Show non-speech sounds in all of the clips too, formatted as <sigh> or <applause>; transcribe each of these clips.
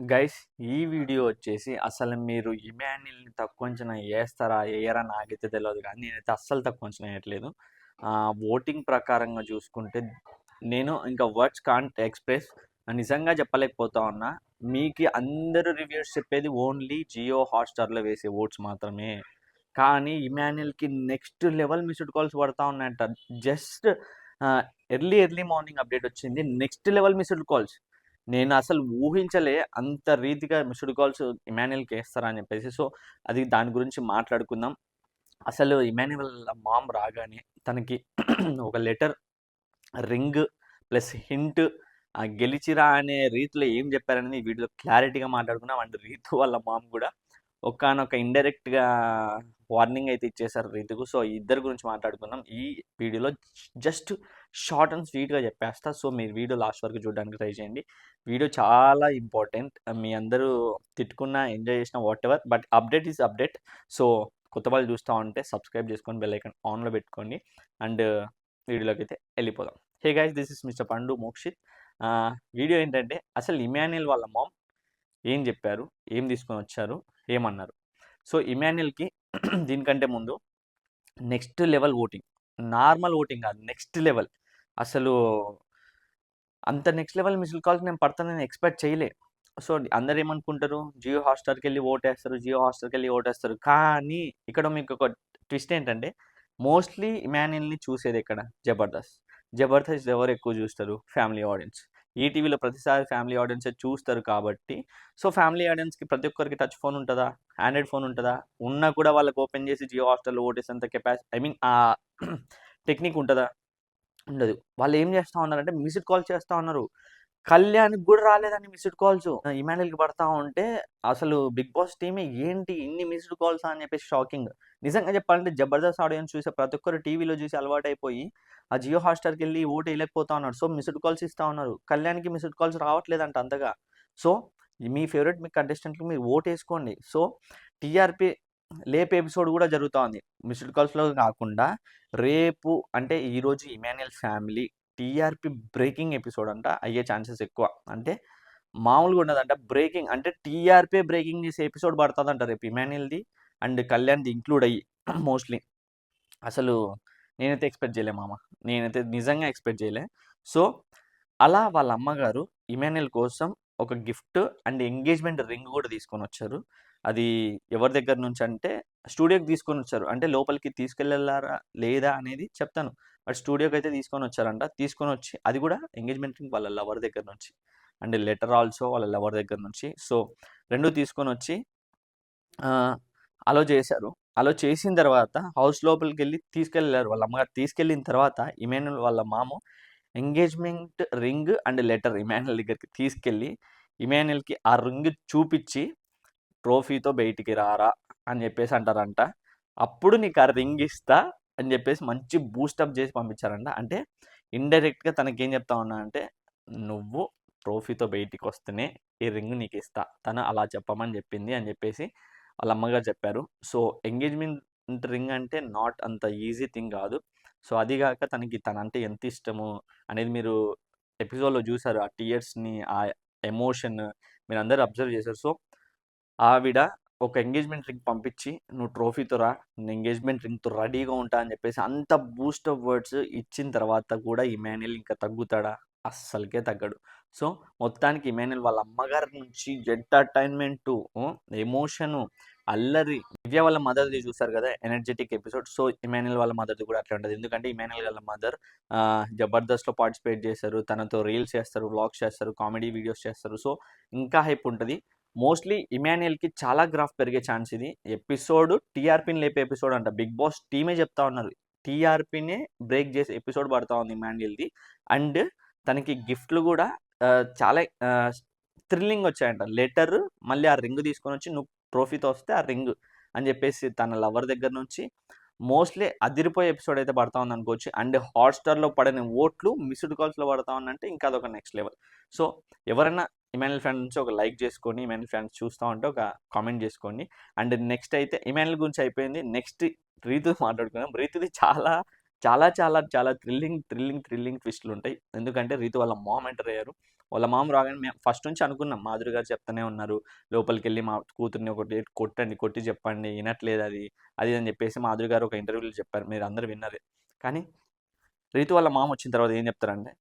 Guys ఈ video వచ్చేసి అసలు మీరు ఇమాన్యుల్ని తక్కువ అంచనా వేస్తారా వేయరా నాకైతే తెలియదు కానీ నేనైతే అస్సలు తక్కువ అంచనా వేయట్లేదు ఓటింగ్ ప్రకారంగా చూసుకుంటే నేను ఇంకా వర్డ్స్ కాంట్ ఎక్స్ప్రెస్ నిజంగా చెప్పలేకపోతా ఉన్నా. మీకు అందరూ రివ్యూస్ చెప్పేది ఓన్లీ జియో హాట్స్టార్లో వేసే ఓట్స్ మాత్రమే. కానీ ఇమాన్యుల్కి నెక్స్ట్ లెవెల్ మిస్డ్ కాల్స్ పడతా ఉన్నాయంట. Just early early morning update వచ్చింది. Next level missed calls. నేను అసలు ఊహించలే అంత రీతిగా మిస్డ్ కాల్స్ ఇమాన్యుల్కి వేస్తారా అని చెప్పేసి. సో అది దాని గురించి మాట్లాడుకుందాం. అసలు ఇమాన్యువల్ మామ్ రాగానే తనకి ఒక లెటర్ రింగ్ ప్లస్ హింట్ గెలిచిరా అనే రీతిలో ఏం చెప్పారనేది ఈ వీడియోలో క్లారిటీగా మాట్లాడుకున్నాం అండ్ రీతు వాళ్ళ మామ్ కూడా ఒకనొక ఇండైరెక్ట్గా వార్నింగ్ అయితే ఇచ్చేసారు రీతుకు. సో ఇద్దరు గురించి మాట్లాడుకుందాం. ఈ వీడియోలో జస్ట్ షార్ట్ అండ్ స్వీట్గా చెప్పేస్తా. సో మీరు వీడియో లాస్ట్ వరకు చూడడానికి ట్రై చేయండి. వీడియో చాలా ఇంపార్టెంట్. మీ అందరూ తిట్టుకున్న ఎంజాయ్ చేసిన whatever but update is update. So కొత్త వాళ్ళు చూస్తూ ఉంటే సబ్స్క్రైబ్ చేసుకొని బెల్ ఐకన్ ఆన్లో పెట్టుకోండి. అండ్ వీడియోలోకి అయితే వెళ్ళిపోదాం. Hey guys this is mister Pandu Mokshith. Video ఏంటంటే అసలు ఇమాన్యుల్ వాళ్ళ మామ్ ఏం చెప్పారు? ఏం తీసుకొని వచ్చారు? ఏమన్నారు? సో ఇమాన్యుల్కి దీనికంటే ముందు next level voting. Normal voting కాదు నెక్స్ట్ లెవెల్. అసలు అంత నెక్స్ట్ లెవెల్ మిస్డ్ కాల్స్ నేను పడతానని ఎక్స్పెక్ట్ చేయలే. సో అందరు ఏమనుకుంటారు? జియో హాట్స్టార్కి వెళ్ళి ఓటేస్తారు జియో హాట్స్టార్కి వెళ్ళి ఓటేస్తారు. కానీ ఇక్కడ మీకు ఒక ట్విస్ట్ ఏంటంటే మోస్ట్లీ ఇమాన్యుల్ని చూసేది ఇక్కడ జబర్దస్త్. జబర్దస్త్ ఎవరు ఎక్కువ చూస్తారు? ఫ్యామిలీ ఆడియన్స్ ఈటీవీలో ప్రతిసారి ఫ్యామిలీ ఆడియన్స్ చూస్తారు కాబట్టి. సో ఫ్యామిలీ ఆడియన్స్కి ప్రతి ఒక్కరికి టచ్ ఫోన్ ఉంటుందా? ఆండ్రాయిడ్ ఫోన్ ఉంటుందా? ఉన్నా కూడా వాళ్ళకి ఓపెన్ చేసి జియో హాస్టల్లో ఓటేసేంత కెపాసిటీ ఐ మీన్ ఆ <clears throat> టెక్నిక్ ఉంటుందా? ఉండదు. వాళ్ళు ఏం చేస్తూ ఉన్నారంటే మిస్డ్ కాల్ చేస్తూ ఉన్నారు. కళ్యాణ్కి కూడా రాలేదండి మిస్డ్ కాల్స్ ఇమాన్యుల్కి పడతా ఉంటే అసలు బిగ్ బాస్ టీమే ఏంటి ఇన్ని మిస్డ్ కాల్స్ అని చెప్పేసి షాకింగ్ నిజంగా చెప్పాలంటే జబర్దస్త్ ఆడియన్స్ చూసే ప్రతి ఒక్కరు టీవీలో చూసి అలవాటైపోయి ఆ జియో హాస్టర్కి వెళ్ళి ఓటు వేయలేకపోతా ఉన్నారు. సో మిస్డ్ కాల్స్ ఇస్తా ఉన్నారు. కళ్యాణ్కి మిస్డ్ కాల్స్ రావట్లేదంట అంతగా. సో మీ ఫేవరెట్ మీ కంటెస్టెంట్కి మీరు ఓటు వేసుకోండి. సో టీఆర్పీ లేపు ఎపిసోడ్ కూడా జరుగుతోంది. మిస్డ్ కాల్స్లో కాకుండా రేపు అంటే ఈరోజు Emmanuel family TRP breaking episode అంట. అయ్యే ఛాన్సెస్ ఎక్కువ. అంటే మామూలుగా ఉండదంట. బ్రేకింగ్ అంటే టీఆర్పీ బ్రేకింగ్ చేసే ఎపిసోడ్ పడుతుందంట రేపు ఇమాన్యుయల్ది అండ్ కళ్యాణ్ది ఇంక్లూడ్ అయ్యి <clears throat> మోస్ట్లీ. అసలు నేనైతే ఎక్స్పెక్ట్ చేయలే మామ. నేనైతే నిజంగా ఎక్స్పెక్ట్ చేయలే. సో అలా వాళ్ళ అమ్మగారు ఇమాన్యుల్ కోసం ఒక గిఫ్ట్ అండ్ ఎంగేజ్మెంట్ రింగ్ కూడా తీసుకొని వచ్చారు. అది ఎవరి దగ్గర నుంచి అంటే స్టూడియోకి తీసుకొని వచ్చారు. అంటే లోపలికి తీసుకెళ్ళారా లేదా? అనేది చెప్తాను. బట్ స్టూడియోకి అయితే తీసుకొని వచ్చారంట. తీసుకొని వచ్చి అది కూడా ఎంగేజ్మెంట్ రింగ్ వాళ్ళ లవర్ దగ్గర నుంచి. అండ్ లెటర్ ఆల్సో వాళ్ళ లవర్ దగ్గర నుంచి. సో రెండు తీసుకొని వచ్చి అలో చేశారు. అలో చేసిన తర్వాత హౌస్ లోపలికి వెళ్ళి తీసుకెళ్ళారు. వాళ్ళ అమ్మగారు తీసుకెళ్ళిన తర్వాత ఇమాన్యుల్ వాళ్ళ మామ engagement ring and letter Emmanuel దగ్గరికి తీసుకెళ్ళి ఇమాన్యుల్కి ఆ రింగ్ చూపించి ట్రోఫీతో బయటికి రారా అని చెప్పేసి అంటారంట. అప్పుడు నీకు ఆ రింగ్ ఇస్తా అని చెప్పేసి మంచి బూస్టప్ చేసి పంపించారంట. అంటే ఇండైరెక్ట్గా తనకి ఏం చెప్తా ఉన్నా అంటే నువ్వు ట్రోఫీతో బయటికి వస్తేనే ఈ రింగ్ నీకు ఇస్తా. తను అలా చెప్పమని చెప్పింది అని చెప్పేసి వాళ్ళ అమ్మగారు చెప్పారు. సో ఎంగేజ్మెంట్ రింగ్ అంటే నాట్ అంత ఈజీ థింగ్ కాదు. సో అదిగాక తనకి తనంటే ఎంత ఇష్టము అనేది మీరు ఎపిసోడ్లో చూసారు. ఆ టీయర్స్ని ఆ ఎమోషన్ మీరు అందరూ అబ్జర్వ్ చేశారు. సో ఆవిడ ఒక ఎంగేజ్మెంట్ రింగ్ పంపించి నువ్వు ట్రోఫీతో రా నేను ఎంగేజ్మెంట్ రింగ్తో రెడీగా ఉంటా అని చెప్పేసి అంత బూస్ట్ ఆఫ్ వర్డ్స్ ఇచ్చిన తర్వాత కూడా ఇమాన్యుల్ ఇంకా తగ్గుతాడా? అస్సలకే తగ్గడు. సో మొత్తానికి ఇమాన్యుల్ వాళ్ళ అమ్మగారి నుంచి ఎంటర్టైన్మెంట్ ఎమోషను అల్లరి దివ్య వాళ్ళ మదర్ది చూసారు కదా ఎనర్జెటిక్ ఎపిసోడ్. సో ఇమాన్యుల్ వాళ్ళ మదర్ది కూడా అట్లా ఉంటుంది ఎందుకంటే ఇమాన్యుల్ వాళ్ళ మదర్ జబర్దస్త్లో పార్టిసిపేట్ చేస్తారు. తనతో రీల్స్ చేస్తారు వ్లాగ్స్ చేస్తారు కామెడీ వీడియోస్ చేస్తారు. సో ఇంకా హైప్ ఉంటుంది. మోస్ట్లీ ఇమాన్యుయల్కి చాలా గ్రాఫ్ పెరిగే ఛాన్స్ ఇది. ఎపిసోడ్ టీఆర్పీని లేపే ఎపిసోడ్ అంట. బిగ్ బాస్ టీమే చెప్తా ఉన్నారు. టీఆర్పీనే బ్రేక్ చేసే ఎపిసోడ్ పడతా ఉంది ఇమాన్యుయల్ది. అండ్ తనకి గిఫ్ట్లు కూడా చాలా థ్రిల్లింగ్ వచ్చాయంట. లెటర్ మళ్ళీ ఆ రింగ్ తీసుకొని వచ్చి నువ్వు ట్రోఫీతో వస్తే ఆ రింగ్ అని చెప్పేసి తన లవర్ దగ్గర నుంచి మోస్ట్లీ అదిరిపోయే ఎపిసోడ్ అయితే పడతా ఉంది అనుకోవచ్చు. అండ్ హాట్స్టార్లో పడిన ఓట్లు మిస్డ్ కాల్స్లో పడతా ఉందంటే ఇంకా అదొక నెక్స్ట్ లెవెల్. సో ఎవరైనా ఇమానుల్ ఫ్యాన్ నుంచి ఒక లైక్ చేసుకొని ఇమానుల్ ఫ్యాన్స్ చూస్తూ ఉంటే ఒక కామెంట్ చేసుకోండి. అండ్ నెక్స్ట్ అయితే ఇమానుల్ గురించి అయిపోయింది. నెక్స్ట్ రీతు మాట్లాడుకున్నాం రీతుది చాలా చాలా చాలా చాలా థ్రిల్లింగ్ థ్రిల్లింగ్ థ్రిల్లింగ్ ట్విస్ట్లు ఉంటాయి. ఎందుకంటే రీతు వాళ్ళ మామ్ ఎంటర్ అయ్యారు. వాళ్ళ మామ రాగానే మేము ఫస్ట్ నుంచి అనుకున్నాం. మాధురి గారు చెప్తానే ఉన్నారు. లోపలికి వెళ్ళి మా కూతుర్ని ఒకటి కొట్టండి కొట్టి చెప్పండి. వినట్లేదు అది అది అని చెప్పేసి మాధురి గారు ఒక ఇంటర్వ్యూలో చెప్పారు. మీరు అందరూ విన్నారు. కానీ రీతు వాళ్ళ మామ వచ్చిన తర్వాత ఏం చెప్తారంటే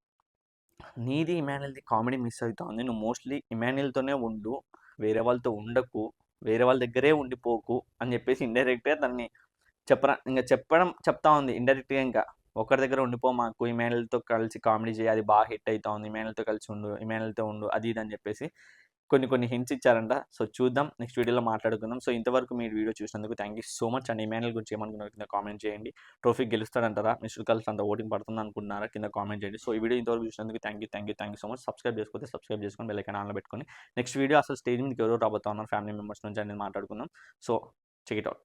నీది ఇమాన్యుల్ది కామెడీ మిస్ అవుతుంది. నువ్వు మోస్ట్లీ ఇమాన్యుల్తోనే ఉండు. వేరే వాళ్ళతో ఉండకు. వేరే వాళ్ళ దగ్గరే ఉండిపోకు అని చెప్పేసి ఇండైరెక్ట్గా దాన్ని చెప్పరా ఇంకా చెప్పడం చెప్తా ఉంది. ఇండైరెక్ట్గా ఇంకా ఒకరి దగ్గర ఉండిపో మాకు. ఇమాన్యుల్తో కలిసి కామెడీ చేయి. అది బాగా హిట్ అవుతా ఉంది ఇమాన్యుల్తో కలిసి ఉండు. ఇమాన్యుల్తో ఉండు. అది ఇది అని చెప్పేసి కొన్ని కొన్ని హింట్స్ ఇచ్చారంట. సో చూద్దాం. నెక్స్ట్ వీడియోలో మాట్లాడుకుందాం. సో ఇంతవరకు మీరు వీడియో చూసినందుకు thank you so much and Emmanuel గురించి ఏమనుకున్నారు? కింద కామెంట్ చేయండి. ట్రోఫీ గెలుస్తాడంటారా? మిస్టర్ కల్స్ అంత ఓటింగ్ పడుతుంది అనుకుంటున్నారా? కింద కామెంట్ చేయండి. సో ఈ వీడియో ఇంతవరకు చూసినందుకు thank you thank you thank you so much subscribe చేసుకోతే subscribe చేసుకొని బెల్లైకన్ ఆన్లో పెట్టుకొని. నెక్స్ట్ వీడియో అసలు స్టేజ్ మీదకి ఎవరు రాబోతా ఉన్నారు? ఫ్యామిలీ మెంబర్స్ నుంచి అనేది మాట్లాడుకుందాం. So check it out